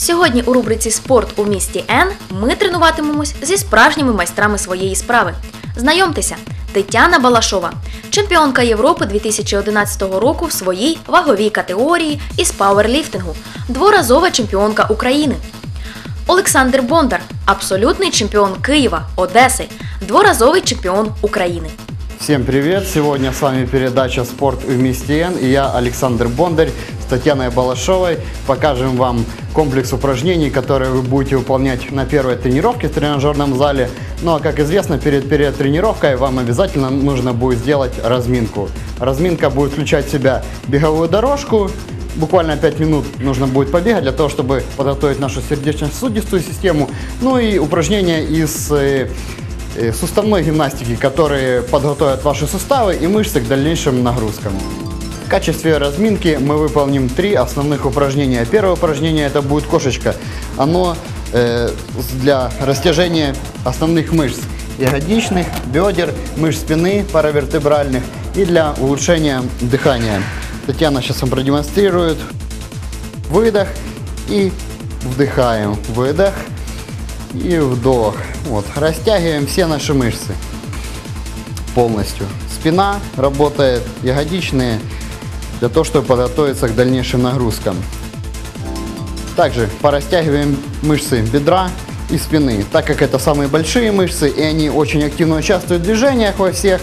Сьогодні у рубриці Спорт у місті Н ми тренуватимемось зі справжніми майстрами своєї справи. Знайомтеся, Тетяна Балашова, чемпіонка Європи 2011 року в своїй ваговій категорії із пауерліфтингу, дворазова чемпіонка України. Олександр Бондар, абсолютний чемпіон Києва, Одеси, дворазовий чемпіон України. Всем привет! Сегодня с вами передача «Спорт вместе Н» и я, Александр Бондарь, с Татьяной Балашовой. Покажем вам комплекс упражнений, которые вы будете выполнять на первой тренировке в тренажерном зале. Ну а как известно, перед, перед тренировкой вам обязательно нужно будет сделать разминку. Разминка будет включать в себя беговую дорожку, Буквально 5 минут нужно будет побегать для того, чтобы подготовить нашу сердечно-сосудистую систему. Ну и упражнения из э, э, суставной гимнастики, которые подготовят ваши суставы и мышцы к дальнейшим нагрузкам. В качестве разминки мы выполним три основных упражнения. Первое упражнение это будет кошечка. Оно э, для растяжения основных мышц ягодичных, бедер, мышц спины паравертебральных и для улучшения дыхания. Татьяна сейчас вам продемонстрирует. Выдох и вдыхаем. Выдох и вдох. Вот. Растягиваем все наши мышцы полностью. Спина работает, ягодичные, для того, чтобы подготовиться к дальнейшим нагрузкам. Также порастягиваем мышцы бедра и спины, так как это самые большие мышцы, и они очень активно участвуют в движениях во всех,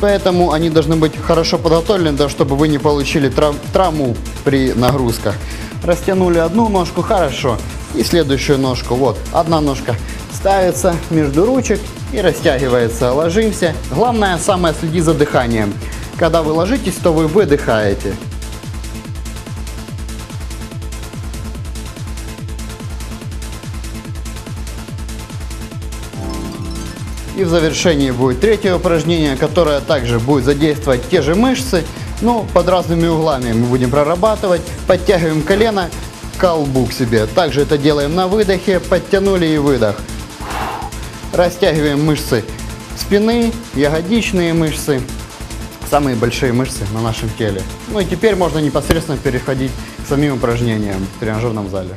поэтому они должны быть хорошо подготовлены, да, чтобы вы не получили трав- травму при нагрузках. Растянули одну ножку, хорошо, и следующую ножку, вот, одна ножка ставится между ручек и растягивается. Ложимся. Главное, самое следи за дыханием. Когда вы ложитесь, то вы выдыхаете. И в завершении будет третье упражнение, которое также будет задействовать те же мышцы, но под разными углами мы будем прорабатывать. Подтягиваем колено колбу к себе. Также это делаем на выдохе. Подтянули и выдох. Растягиваем мышцы спины, ягодичные мышцы, самые большие мышцы на нашем теле. Ну и теперь можно непосредственно переходить к самим упражнениям в тренажерном зале.